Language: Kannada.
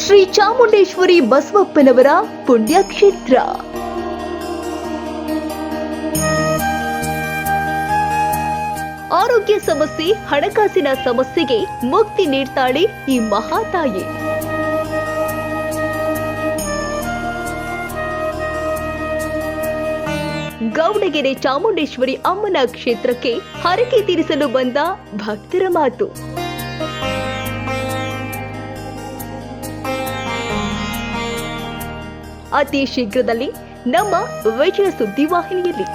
ಶ್ರೀ ಚಾಮುಂಡೇಶ್ವರಿ ಬಸವಪ್ಪನವರ ಪುಣ್ಯಕ್ಷೇತ್ರ. ಆರೋಗ್ಯ ಸಮಸ್ಯೆ, ಹಣಕಾಸಿನ ಸಮಸ್ಯೆಗೆ ಮುಕ್ತಿ ನೀಡ್ತಾಳೆ ಈ ಮಹಾತಾಯಿ. ಗೌಡಗೆರೆ ಚಾಮುಂಡೇಶ್ವರಿ ಅಮ್ಮನ ಕ್ಷೇತ್ರಕ್ಕೆ ಹರಕೆ ತೀರಿಸಲು ಬಂದ ಭಕ್ತರ ಮಾತು. ಅತಿ ಶೀಘ್ರದಲ್ಲಿ ನಮ್ಮ ವಿಜಯ ಸುದ್ದಿವಾಹಿನಿಯಲ್ಲಿ